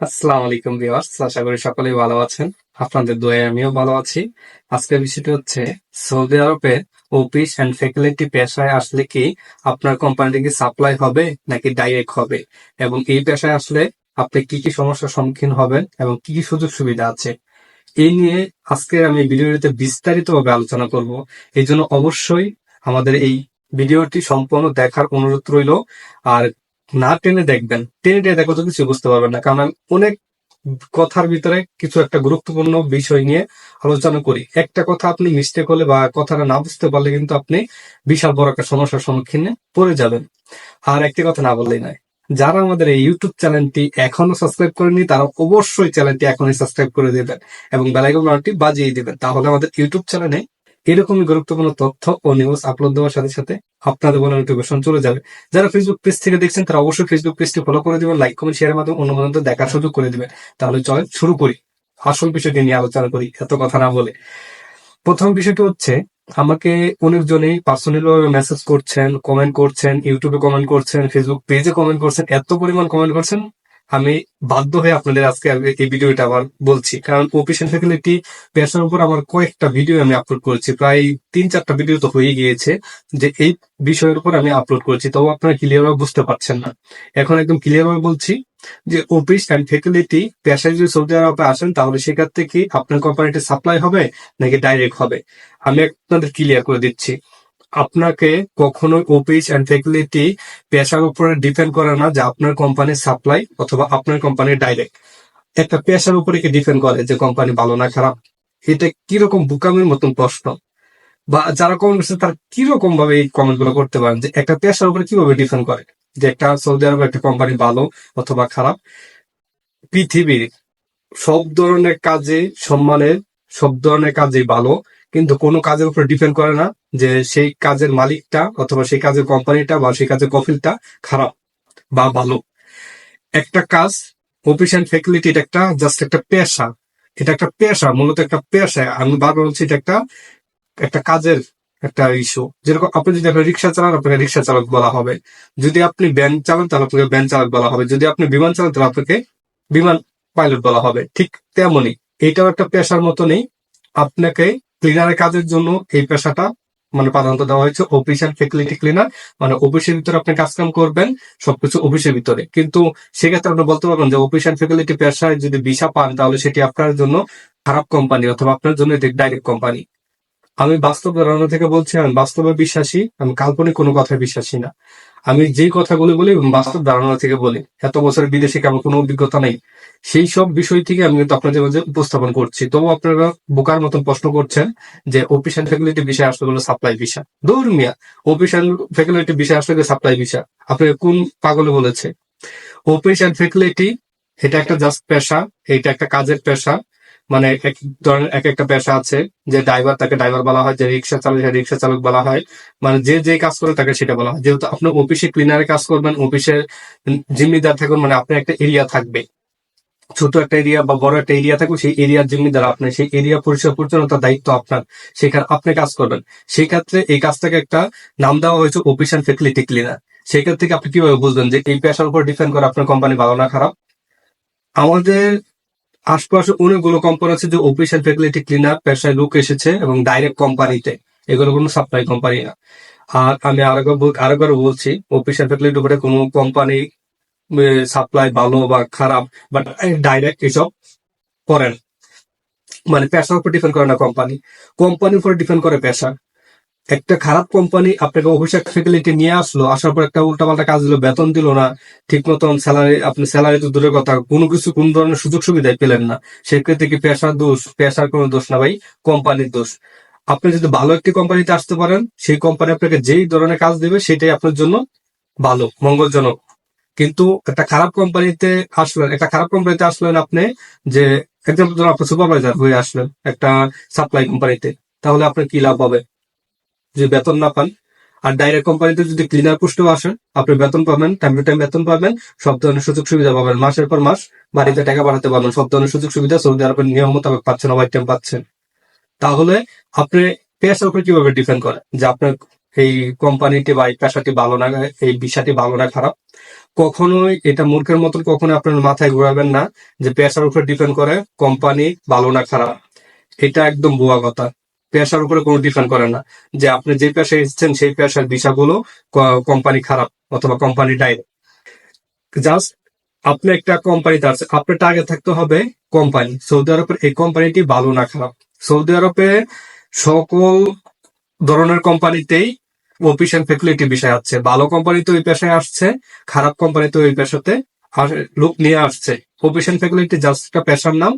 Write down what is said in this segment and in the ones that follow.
আসসালামু আলাইকুম ভিউয়ার্স, আশা করি সকলেই ভালো আছেন। আপনাদের দোয়ায় আমিও ভালো আছি। আজকের বিষয়টি হচ্ছে, সৌদি আরবে অফিস এন্ড ফ্যাকাল্টি পেশায় আসলে কি আপনার কোম্পানিটি কি সাপ্লাই হবে নাকি ডাইরেক্ট হবে? এবং এই পেশায় আসলে আপনি কি কি সমস্যার সম্মুখীন হবেন এবং কি কি সুযোগ সুবিধা আছে? এই নিয়ে আজকে আমি ভিডিওটিতে বিস্তারিতভাবে আলোচনা করব। এই জন্য অবশ্যই আমাদের এই ভিডিওটি সম্পূর্ণ দেখার অনুরোধ রইল। আর না টেনে দেখবেন, টেনে টেনে দেখো তো কিছু বুঝতে পারবেন না। কারণ আমি অনেক কথার ভিতরে কিছু একটা গুরুত্বপূর্ণ বিষয় নিয়ে আলোচনা করি। একটা কথা আপনি মিস্টেক হলে বা কথাটা না বুঝতে পারলে কিন্তু আপনি বিশাল বড় একটা সমস্যার সম্মুখীনে পড়ে যাবেন। আর একটি কথা না বললেই নয়, যারা আমাদের এই ইউটিউব চ্যানেলটি এখনও সাবস্ক্রাইব করেনি তারা অবশ্যই চ্যানেলটি এখনই সাবস্ক্রাইব করে দেবেন এবং বেলাইকন বাটনটি বাজিয়ে দিবেন। তাহলে আমাদের ইউটিউব চ্যানেলে এরকমই গুরুত্বপূর্ণ তথ্য ও নিউজ আপলোড দেওয়ার সাথে সাথে আপনাদের বলে নোটিফিকেশন চলে যাবে। যারা ফেসবুক পেজ থেকে দেখছেন, তারা অবশ্যই ফেসবুক পেজটি ফলো করে দিবেন লাইক কমেন্ট শেয়ারের মাধ্যমে অন্য বন্ধুদের দেখার সুযোগ করে দিবেন। তাহলে চলেন শুরু করি। আসল বিষয়টি নিয়ে আলোচনা করি, এত কথা না বলে। প্রথম বিষয়টি হচ্ছে, আমাকে অনেকজনেই পার্সোনাল ভাবে মেসেজ করছেন কমেন্ট করছেন ইউটিউবে কমেন্ট করছেন ফেসবুক পেজে কমেন্ট করছেন, এত পরিমাণ কমেন্ট করছেন আমি বাধ্য হয়ে আপনাদের আজকে এই ভিডিওটা আবার বলছি। কারণ অফিসিয়াল ফ্যাকাল্টি পেশার উপর আমার কয়েকটা ভিডিও আমি আপলোড করেছি। প্রায় তিন চারটা ভিডিও তো হয়ে গিয়েছে যে এই বিষয়ের উপর আমি আপলোড করেছি, তবু আপনারা ক্লিয়ার ভাবে বুঝতে পারছেন না। এখন একদম ক্লিয়ার ভাবে বলছি যে অফিস অ্যান্ড ফ্যাকাল্টি পেশায় যদি সৌদি আরবে আসেন, তাহলে সেখান থেকে আপনার কোম্পানিটি সাপ্লাই হবে নাকি ডাইরেক্ট হবে? আমি আপনাদের ক্লিয়ার করে দিচ্ছি। আপনাকে কখনোই অফিস অ্যান্ড ফ্যাকাল্টি পেশার উপরে ডিপেন্ড করে না যে আপনার কোম্পানির সাপ্লাই অথবা আপনার কোম্পানির ডাইরেক্ট একটা পেশার উপরে কি ডিপেন্ড করে যে কোম্পানি ভালো না খারাপ? এটা কীরকম বুকামের মতন প্রশ্ন? বা যারা কমেন্ট করছে, তারা কীরকম ভাবে এই কমেন্টগুলো করতে পারেন? যে একটা পেশার উপরে কীভাবে ডিপেন্ড করে? যে একটা সৌদি আরবে একটা কোম্পানি ভালো অথবা খারাপ? পৃথিবীর সব ধরনের কাজে, সম্মানের সব ধরনের কাজেই ভালো। কিন্তু কোনো কাজের উপর ডিপেন্ড করে না যে সেই কাজের মালিকটা অথবা সেই কাজের কোম্পানিটা বা সেই কাজের কফিলটা খারাপ বা ভালো। একটা কাজ অ্যান্ড ফ্যাকাল্টি এটা একটা জাস্ট একটা পেশা। এটা একটা পেশা, মূলত একটা পেশা। আমি বারবার বলছি এটা একটা একটা কাজের একটা ইস্যু যেরকম আপনি যদি একটা রিক্সা চালান, আপনাকে রিক্সা চালক বলা হবে। যদি আপনি ব্যান চালান, তাহলে আপনাকে ব্যান চালক বলা হবে। যদি আপনি বিমান চালান, তাহলে আপনাকে বিমান পাইলট বলা হবে। ঠিক তেমনই এটাও একটা পেশার মতনই আপনাকে ক্লিনারের কাজের জন্য এই পেশাটা মানে প্রাধান্য দেওয়া হয়েছে অফিস অ্যান্ড ফ্যাকাল্টি ক্লিনার মানে অফিসের ভিতরে আপনি কাজ কাম করবেন, সবকিছু অফিসের ভিতরে। কিন্তু সেক্ষেত্রে আপনি বলতে পারবেন যে অফিস অ্যান্ড ফ্যাকাল্টি পেশায় যদি ভিসা পান, তাহলে সেটি আপনার জন্য খারাপ কোম্পানি অথবা আপনার জন্য ডাইরেক্ট কোম্পানি আমি বাস্তব ধারণা থেকে বলছি, আমি বাস্তবে বিশ্বাসী, আমি কাল্পনিক কোনো কথায় বিশ্বাসী না। আমি যেই কথাগুলো বলি বাস্তব ধারণা থেকে বলি, এত বছর বিদেশে কেমন কোনো অভিজ্ঞতা নেই। সেই সব বিষয় থেকে আমি কিন্তু আপনাদের মাঝে উপস্থাপন করছি। তবু আপনারা বোকার মতন প্রশ্ন করছেন যে অফিস অ্যান্ড ফ্যাকাল্টি বিষয় আসলে হলো সাপ্লাই ভিসা দৌড় মিয়া অফিস অ্যান্ড ফ্যাকাল্টি বিষয় আসলে সাপ্লাই ভিসা আপনি কোন পাগলে বলেছে? অফিস অ্যান্ড ফ্যাকাল্টি এটা একটা জাস্ট পেশা, এটা একটা কাজের পেশা মানে এক ধরনের এক একটা পেশা আছে যে ড্রাইভার তাকে ড্রাইভার বলা হয়, যে রিক্সা চালক রিক্সা চালক বলা হয়। মানে যে যে কাজ করে তাকে সেটা বলা হয়। যেহেতু আপনি অফিসে ক্লিনারে কাজ করবেন অফিসের জিম্মিদার থাকুন মানে আপনার একটা এরিয়া থাকবে। ছোট একটা এরিয়া বা বড় একটা এরিয়া থাকবে সেই এরিয়ার জিম্মিদার আপনার সেই এরিয়া পরিষ্কার পরিচ্ছন্নতার দায়িত্ব আপনার। সেখানে আপনি কাজ করবেন। সেই ক্ষেত্রে এই কাজটাকে একটা নাম দেওয়া হয়েছে অফিস অ্যান্ড ফ্যাকাল্টি ক্লিনার সেক্ষেত্রে আপনি কীভাবে বুঝবেন যে এই পেশার উপর ডিপেন্ড করে আপনার কোম্পানি ভালো না খারাপ? আমাদের আশপাশে অনেকগুলো কোম্পানি আছে যে অফিস অ্যান্ড ফ্যাকাল্টি ক্লিনার পেশায় লোক এসেছে এবং ডাইরেক্ট কোম্পানিতে এগুলো কোনো সাপ্লাই কোম্পানি না। আর আমি আরেকবার আরেকবার বলছি অফিস অ্যান্ড ফ্যাকাল্টির উপরে কোনো কোম্পানি সাপ্লাই ভালো বা খারাপ বাট ডাইরেক্ট এসব করেন। মানে পেশার উপর ডিপেন্ড করে না কোম্পানি কোম্পানির উপর ডিপেন্ড করে পেশা। একটা খারাপ কোম্পানি আপনাকে অফিস ফ্যাকাল্টি নিয়ে আসলো, আসার পর একটা উল্টাপাল্টা কাজ দিল, বেতন দিল না ঠিক মতন স্যালারি আপনি স্যালারি তো দূরের কথা, কোনো কিছু, কোন ধরনের সুযোগ সুবিধাই পেলেন না। সেক্ষেত্রে কি পেশার দোষ? পেশার কোনো দোষ না ভাই কোম্পানির দোষ। আপনি যদি ভালো একটি কোম্পানিতে আসতে পারেন, সেই কোম্পানি আপনাকে যেই ধরনের কাজ দেবে, সেটাই আপনার জন্য ভালো, মঙ্গলজনক। কিন্তু একটা খারাপ কোম্পানিতে আসলেন, একটা খারাপ কোম্পানিতে আসলেন আপনি, যে এক্সাম্পল ধরুন, আপনি সুপারভাইজার হয়ে আসলেন একটা সাপ্লাই কোম্পানিতে তাহলে আপনার কি লাভ হবে? যে বেতন না পান, আর ডাইরেক্ট কোম্পানিতে যদি ক্লিনার পোস্টেও আসেন আপনি বেতন পাবেন টাইম টু টাইম বেতন পাবেন, সব ধরনের সুযোগ সুবিধা পাবেন। মাসের পর মাস বাড়িতে টাকা বাড়াতে পারবেন, সব ধরনের সুযোগ সুবিধা সৌদি আরবের নিয়ম মোতাবেক পাচ্ছেন ওভার টাইম পাচ্ছেন। তাহলে আপনি পেশার উপর কীভাবে ডিপেন্ড করে যে আপনার এই কোম্পানিটি বা এই পেশাটি ভালো না, এই বিষয়টি ভালো না, খারাপ। কখনোই এটা মূর্খের মতন কখনো আপনার মাথায় ঘোরাবেন না যে পেশার উপর ডিপেন্ড করে কোম্পানি ভালো না, খারাপ। এটা একদম ভুয়া কথা। পেশার উপরে কোনো ডিপেন্ড করে না। যে আপনি যে পেশায় এসেছেন, সেই পেশার বিষয়গুলো কোম্পানি খারাপ অথবা কোম্পানি ডাইরেক্ট জাস্ট আপনি একটা কোম্পানিতে আছে আপনার টার্গেট থাকতে হবে কোম্পানি সৌদি আরবের এই কোম্পানিটি ভালো না খারাপ। সৌদি আরবে সকল ধরনের কোম্পানিতেই অফিস এন্ড ফ্যাকুলিটি বিষয় আছে। ভালো কোম্পানিতে ওই পেশায় আসছে, খারাপ কোম্পানিতে ওই পেশাতে লোক নিয়ে আসছে। অফিস এন্ড ফ্যাকুলিটি জাস্ট একটা পেশার নাম।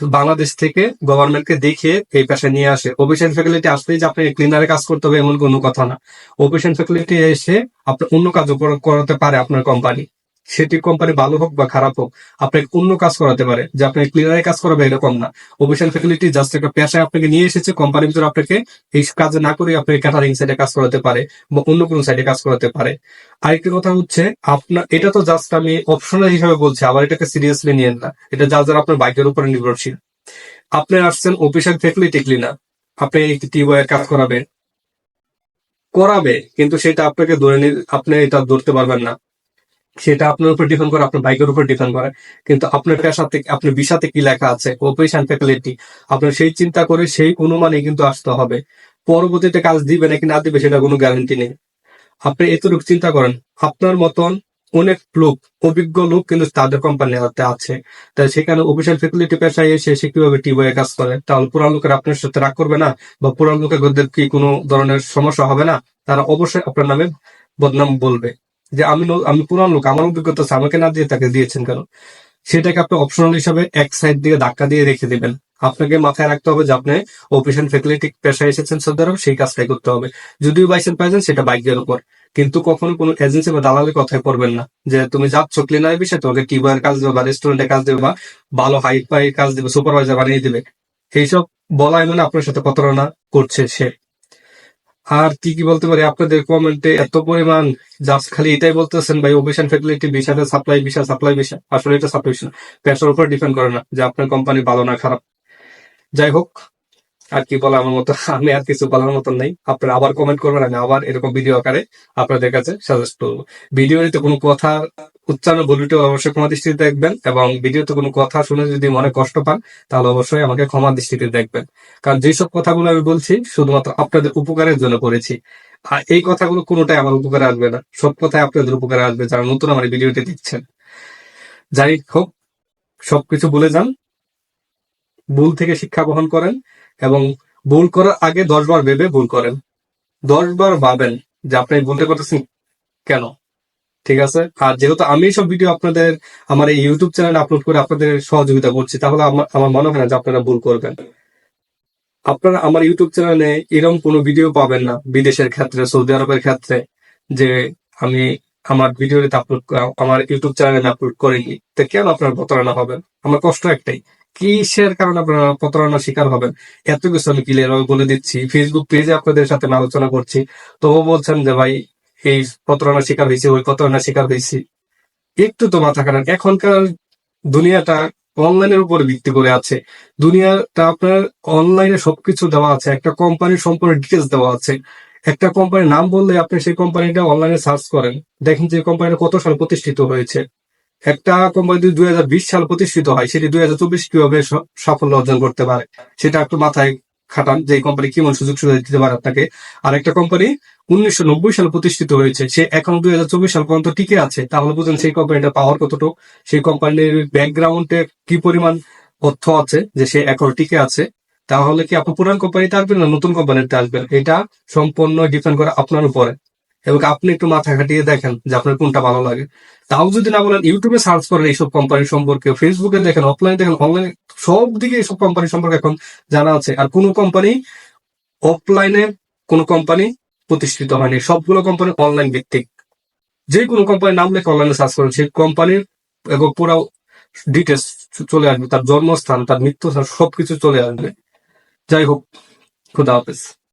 বাংলাদেশ থেকে গভর্নমেন্টকে দেখিয়ে এই পেশায় নিয়ে আসে। অফিসিয়াল ফ্যাকাল্টি আসলেই যে আপনি ক্লিনারে কাজ করতে হবে এমন কোনো কথা না। অফিসিয়াল ফ্যাকাল্টি এসে আপনার অন্য কাজও করা- করাতে পারে আপনার কোম্পানি সেটি কোম্পানি ভালো হোক বা খারাপ হোক, আপনাকে অন্য কাজ করাতে পারে, যে আপনি ক্লিনারে কাজ করাবে এরকম না। অফিসিয়াল ফ্যাকুলিটি জাস্ট একটা পেশায় আপনাকে নিয়ে এসেছে কোম্পানির ভিতরে আপনাকে এই কাজ না করে আপনাকে ক্যাটারিং সাইডে কাজ করাতে পারে বা অন্য কোনো সাইডে কাজ করাতে পারে। আরেকটি কথা হচ্ছে, আপনার, এটা তো জাস্ট আমি অপশনাল হিসাবে বলছি, আবার এটাকে সিরিয়াসলি নিয়েন না। এটা যা যারা আপনার বাইকের উপরে নির্ভরশীল। আপনি আসছেন অফিসিয়াল ফ্যাকুলিটি ক্লিনার আপনি একটি টিওয়ার কাজ করাবেন। করাবে, কিন্তু সেটা আপনাকে ধরে আপনি এটা ধরতে পারবেন না। সেটা আপনার উপর ডিপেন্ড করে, আপনার বাইকের উপর ডিপেন্ড করে। কিন্তু আপনার পেশাতে আপনার বিষাতে কি লেখা আছে? অপারেশন ফ্যাকালিটি আপনার সেই চিন্তা করে সেই অনুমানে কিন্তু আসতে হবে। পরবর্তীতে কাজ দিবে নাকি না দিবে সেটা কোনো গ্যারান্টি নেই। আপনি এতটুকু চিন্তা করেন, আপনার মতন অনেক লোক, অভিজ্ঞ লোক কিন্তু তাদের কোম্পানিতে আছে। তাই সেখানে অফিসিয়াল ফ্যাকুলিটি পেশায় এসে সে কীভাবে টিবয়ে কাজ করে? তাহলে পুরান লোকের আপনার সাথে রাগ করবে না? বা পুরান লোকের কি কোনো ধরনের সমস্যা হবে না? তারা অবশ্যই আপনার নামে বদনাম বলবে। যে আমি আমি পুরান লোক, আমার অভিজ্ঞতা আছে, আমাকে না দিয়ে তাকে দিয়েছেন কেন? সেটাকে আপনি অপশনাল হিসাবে এক সাইড দিয়ে ধাক্কা দিয়ে রেখে দিবেন। আপনাকে মাথায় রাখতে হবে যে আপনি অপারেশন ফ্যাকুলিটি পেশায় এসেছেন সৌদি সেই কাজটাই করতে হবে। যদিও বাইসেন পাইছেন, সেটা বাইকের উপর। কিন্তু কখনো কোনো এজেন্সি বা দালালের কথায় পড়বেন না যে তুমি যাচ্ছ ক্লিনার বিষয়ে, তোমাকে টিউবার কাজ দেবে বা রেস্টুরেন্টে কাজ দেবে বা ভালো হাই ফাই কাজ দেবে সুপারভাইজার বানিয়ে দিবে। এইসব বলাই মানে আপনার সাথে প্রতারণা করছে সে। আর কি কি বলতে পারি? আপনাদের কমেন্টে এত পরিমাণ জাস্ট খালি এটাই বলতেছেন, ভাই ওভেশন ফ্যাসিলিটি বিষয়টা সাপ্লাই বিষয় সাপ্লাই বিষয় আসলে এটা সাপ্লাই পেশার উপর ডিপেন্ড করে না যে আপনার কোম্পানি ভালো না খারাপ। যাই হোক আর কি বলা আমার মতো, আমি আর কিছু বলার মতন নেই। আপনারা আবার কমেন্ট করবেন, আমি আবার এরকম ভিডিও আকারে আপনাদের কাছে সাজেস্ট করব। ভিডিওতে কোনো কথা উচ্চারণ বলিতে অবশ্যই ক্ষমা দৃষ্টিতে দেখবেন এবং ভিডিওতে কোনো কথা শুনে যদি মনে কষ্ট পান, তাহলে অবশ্যই আমাকে ক্ষমা দৃষ্টিতে দেখবেন। কারণ যেসব কথাগুলো আমি বলছি, শুধুমাত্র আপনাদের উপকারের জন্য করেছি। আর এই কথাগুলো কোনোটাই আমার উপকারে আসবে না। সব কথাই আপনাদের উপকারে আসবে যারা নতুন আমার ভিডিওটি দেখছেন। যাই হোক, সবকিছু বলে যান। ভুল থেকে শিক্ষা গ্রহণ করেন এবং ভুল করার আগে দশ বার ভেবে ভুল করেন। দশ বার ভাবেন যে আপনি ভুলটা করতেছেন কেন? ঠিক আছে? আর যেহেতু আমি সব ভিডিও আপনাদের আমার এই ইউটিউব চ্যানেলে আপলোড করে আপনাদের সহযোগিতা করছি, তাহলে আমার মনে হয় না যে আপনারা ভুল করবেন। আপনারা আমার ইউটিউব চ্যানেলে এরকম কোনো ভিডিও পাবেন না বিদেশের ক্ষেত্রে, সৌদি আরবের ক্ষেত্রে, যে আমি আমার ভিডিওতে আপলোড আমার ইউটিউব চ্যানেলে আপলোড করিনি। তো কেন আপনার প্রতারণা হবেন আমার কষ্ট একটাই। কিসের কারণে আপনারা প্রতারণার শিকার হবেন? এত কিছু আমি ক্লিয়ার বলে দিচ্ছি। ফেসবুক পেজে আপনাদের সাথে আলোচনা করছি। তবুও বলছেন যে, ভাই, এই প্রতারণার শিকার হয়েছে, ওই প্রতারণার শিকার হয়েছি। একটু তো মাথা খারাপ এখনকার দুনিয়াটা অনলাইনের উপর ভিত্তি করে আছে। দুনিয়াটা আপনার অনলাইনে সবকিছু দেওয়া আছে। একটা কোম্পানির সম্পূর্ণ ডিটেলস দেওয়া আছে। একটা কোম্পানির নাম বললে আপনি সেই কোম্পানিটা অনলাইনে সার্চ করেন। দেখেন যে কোম্পানিটা কত সাল প্রতিষ্ঠিত হয়েছে। একটা কোম্পানি যদি দুই হাজার বিশ সাল প্রতিষ্ঠিত হয়, সেটি দুই হাজার চব্বিশ কীভাবে সাফল্য অর্জন করতে পারে? সেটা একটু মাথায় খাটান যে কোম্পানি কেমন সুযোগ সুবিধা দিতে পারে আপনাকে। আর একটা কোম্পানি উনিশশো নব্বই সালে প্রতিষ্ঠিত হয়েছে, সে এখন দুই হাজার চব্বিশ সাল পর্যন্ত টিকে আছে। তাহলে বুঝুন সেই কোম্পানিটার পাওয়ার কতটুকু, সেই কোম্পানির ব্যাকগ্রাউন্ডে কি পরিমাণ অর্থ আছে যে সে এখন টিকে আছে। তাহলে কি আপনি পুরান কোম্পানিতে আসবেন না নতুন কোম্পানিতে আসবেন? এটা সম্পূর্ণ ডিপেন্ড করে আপনার উপরে। এবং আপনি একটু মাথা খাটিয়ে দেখেন যে আপনার কোনটা ভালো লাগে। তাও যদি না বলেন, ইউটিউবে সার্চ করেন এইসব কোম্পানি সম্পর্কে ফেসবুকে দেখেন অফলাইনে দেখেন অনলাইনে সব দিকে এইসব কোম্পানি সম্পর্কে এখন জানা আছে। আর কোনো কোম্পানি অফলাইনে কোনো কোম্পানি প্রতিষ্ঠিত হয়নি। সবগুলো কোম্পানি অনলাইন ভিত্তিক। যে কোনো কোম্পানির নাম লেখে অনলাইনে সার্চ করেন, সেই কোম্পানির এবং পুরো ডিটেলস চলে আসবে। তার জন্মস্থান, তার মৃত্যুস্থান সবকিছু চলে আসবে। যাই হোক, খুদা হাফেজ।